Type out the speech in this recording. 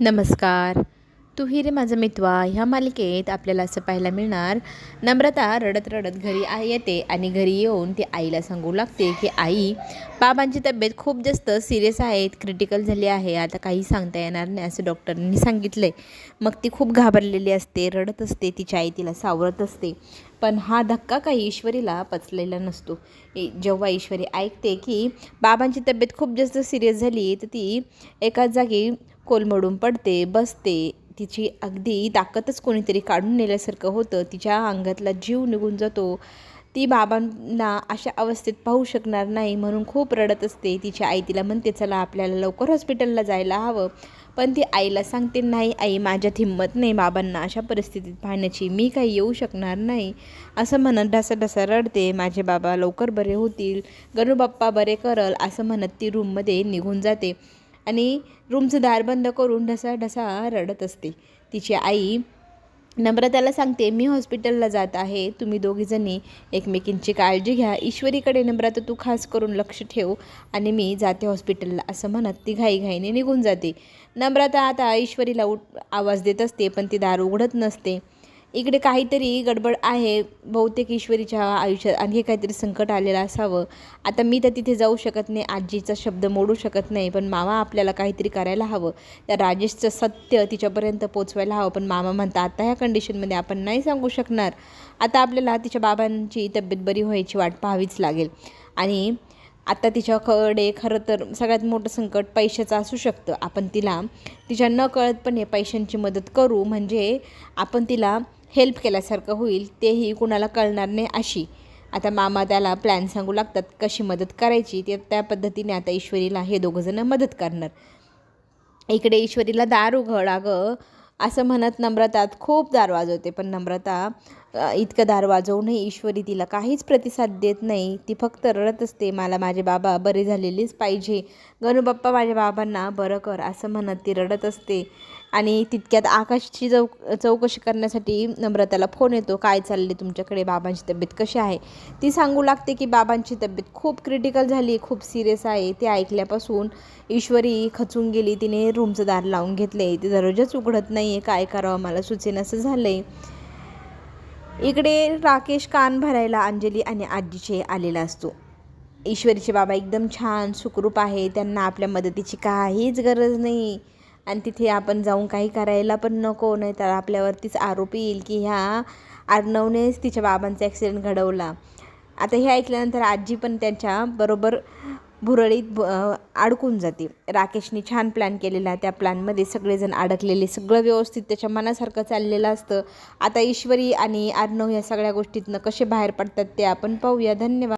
नमस्कार. तू ही रे माझं मित्वा ह्या मालिकेत आपल्याला असं पाहायला मिळणार नम्रता रडत रडत घरी आ येते आणि घरी येऊन ती आईला सांगू लागते की आई बाबांची तब्येत खूप जास्त सिरियस आहेत क्रिटिकल झाली आहे आता काही सांगता येणार नाही असं डॉक्टरांनी सांगितलं मग ती खूप घाबरलेली असते रडत असते तिची आई तिला सावरत असते. पण हा धक्का काही ईश्वरीला पचलेला नसतो. ए- जेव्हा ईश्वरी ऐकते की बाबांची तब्येत खूप जास्त सिरियस झाली तर ती एकाच जागी कोलमडून पडते बसते तिची अगदी ताकदच कोणीतरी काढून नेल्यासारखं होतं. तिच्या अंगातला जीव निघून जातो. ती बाबांना अशा अवस्थेत पाहू शकणार नाही म्हणून खूप रडत असते. तिची आई तिला म्हणते चला आपल्याला लवकर हॉस्पिटलला जायला हवं. पण ती आईला सांगते नाही आई माझ्यात हिंमत नाही बाबांना अशा परिस्थितीत पाहण्याची. मी काही येऊ शकणार नाही. असं म्हणत ढसा ढसा रडते. माझे बाबा लवकर बरे होतील. गणू बाप्पा बरे करल. असं म्हणत ती रूममध्ये निघून जाते. आणि रूमचं दार बंद करून ढसा ढसा रडत असते. तिची आई नम्रताला सांगते मी हॉस्पिटलला जात आहे. तुम्ही दोघीजणी एकमेकींची काळजी घ्या. ईश्वरीकडे नम्रता तू खास करून लक्ष ठेव आणि मी जाते हॉस्पिटलला. असं म्हणत ती घाईघाईने निघून जाते. नम्रता आता ईश्वरीला उठ आवाज देत असते पण ती दार उघडत नसते. इकडे काहीतरी गडबड आहे बहुतेक ईश्वरीच्या आयुष्यात आणखी काहीतरी संकट आलेलं असावं. आता मी तर तिथे जाऊ शकत नाही आजीचा शब्द मोडू शकत नाही पण मामा आपल्याला काहीतरी करायला हवं. त्या राजेशचं सत्य तिच्यापर्यंत पोचवायला हवं पण मामा म्हणता आता ह्या कंडिशनमध्ये आपण नाही सांगू शकणार. आता आपल्याला तिच्या बाबांची तब्येत बरी व्हायची वाट पाहावीच लागेल. आणि आता तिच्याकडे खरं तर सगळ्यात मोठं संकट पैशाचं असू शकतं. आपण तिला तिच्या न कळतपणे पैशांची मदत करू म्हणजे आपण तिला हेल्प केल्यासारखं होईल तेही कुणाला कळणार नाही अशी. आता मामा त्याला प्लॅन सांगू लागतात कशी मदत करायची ते त्या पद्धतीने आता ईश्वरीला हे दोघंजणं मदत करणार. इकडे ईश्वरीला दार उघड अगं. असं म्हणत नम्रतात खूप दार वाजवते पण नम्रता इतकं दार वाजवूनही ईश्वरी तिला काहीच प्रतिसाद देत नाही. ती फक्त रडत असते मला माझे बाबा बरे झालेलेच पाहिजे. गणूबाप्पा माझ्या बाबांना बरं कर असं म्हणत ती रडत असते. आणि तितक्यात आकाशची चौ चौकशी करण्यासाठी नम्रताला फोन येतो काय चालले तुमच्याकडे? बाबांची तब्येत कशी आहे? ती सांगू लागते की बाबांची तब्येत खूप क्रिटिकल झाली खूप सिरियस आहे. ते ऐकल्यापासून ईश्वरी खचून गेली. तिने रूमचं दार लावून घेतले ती दररोजच उघडत नाही आहे काय करावं? मला सुचेन असं झालं आहे इकडे राकेश कान भरायला अंजली आणि आजीचे आलेला असतो. ईश्वरीचे बाबा एकदम छान सुखरूप आहे. त्यांना आपल्या मदतीची काहीच गरज नाही. आणि तिथे आपण जाऊन काही करायला पण नको नाही तर आपल्यावरतीच आरोप येईल की ह्या अर्णवनेच तिच्या बाबांचा ॲक्सिडेंट घडवला. आता हे ऐकल्यानंतर आजी पण त्यांच्या बरोबर भुरळीत ब- अडकून जाते. राकेशने छान प्लॅन केलेला त्या प्लॅनमध्ये सगळेजण अडकलेले सगळं व्यवस्थित त्याच्या मनासारखं चाललेलं असतं. आता ईश्वरी आणि अर्णव या सगळ्या गोष्टीतनं कसे बाहेर पडतात ते आपण पाहूया. धन्यवाद.